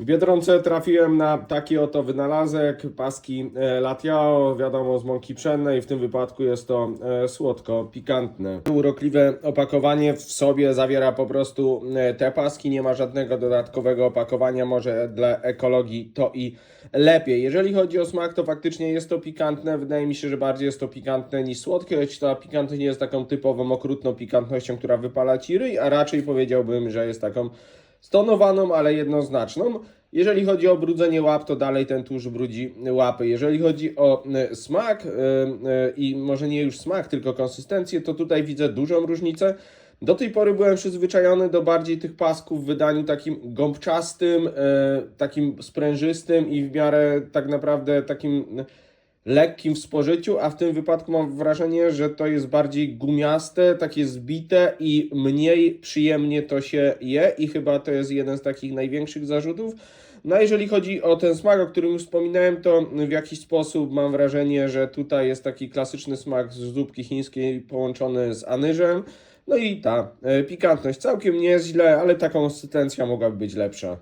W Biedronce trafiłem na taki oto wynalazek, paski e, Latiao, wiadomo z mąki pszennej, w tym wypadku jest to e, słodko, pikantne. Urokliwe opakowanie w sobie zawiera po prostu e, te paski, nie ma żadnego dodatkowego opakowania, może dla ekologii to i lepiej. Jeżeli chodzi o smak, to faktycznie jest to pikantne, wydaje mi się, że bardziej jest to pikantne niż słodkie, choć ta pikantność nie jest taką typową, okrutną pikantnością, która wypala Ci ryj, a raczej powiedziałbym, że jest taką stonowaną, ale jednoznaczną. Jeżeli chodzi o brudzenie łap, to dalej ten tłuszcz brudzi łapy. Jeżeli chodzi o y, smak y, y, i może nie już smak, tylko konsystencję, to tutaj widzę dużą różnicę. Do tej pory byłem przyzwyczajony do bardziej tych pasków w wydaniu takim gąbczastym, takim sprężystym i w miarę tak naprawdę takim lekkim w spożyciu, a w tym wypadku mam wrażenie, że to jest bardziej gumiaste, takie zbite i mniej przyjemnie to się je i chyba to jest jeden z takich największych zarzutów. No a jeżeli chodzi o ten smak, o którym już wspominałem, to w jakiś sposób mam wrażenie, że tutaj jest taki klasyczny smak z zupki chińskiej połączony z anyżem. No i ta e, pikantność całkiem nie jest źle, ale ta konsystencja mogłaby być lepsza.